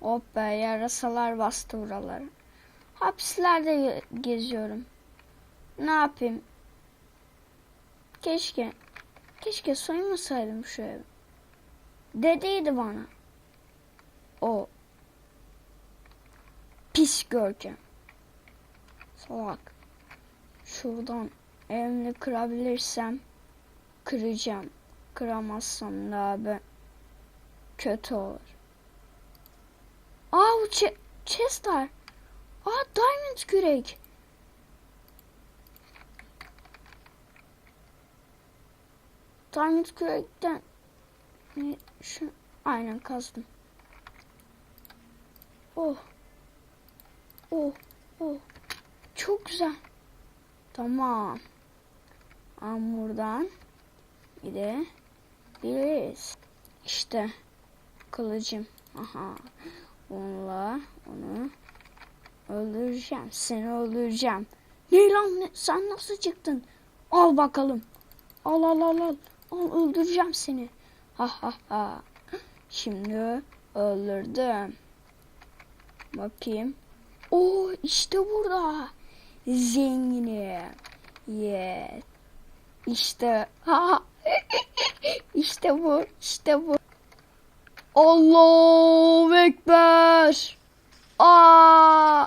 Hoppa yarasalar bastı buraları. Hapislerde geziyorum. Ne yapayım? Keşke keşke soymasaydım şu evi. Dediydi bana. O pis görkem. Salak. Şuradan elini kırabilirsem kıracağım. Kıramazsam da abi kötü olur. Aa bu che- chest var. Aa diamond kürek. Diamond kürekten şu aynen kazdım. Oh. Oh. Oh. Çok güzel. Tamam. Ama buradan bir de biliriz. İşte kılıcım. Aha. Onunla onu öldüreceğim. Seni öldüreceğim. Ne lan ne- sen nasıl çıktın? Al bakalım. Al al al al. Al öldüreceğim seni. Ha ha ha. Şimdi öldürdüm. Bakayım. Oo işte burada. Zenginim. Yes. İşte. Ha. işte bu. işte bu. Allahu Ekber. Aa.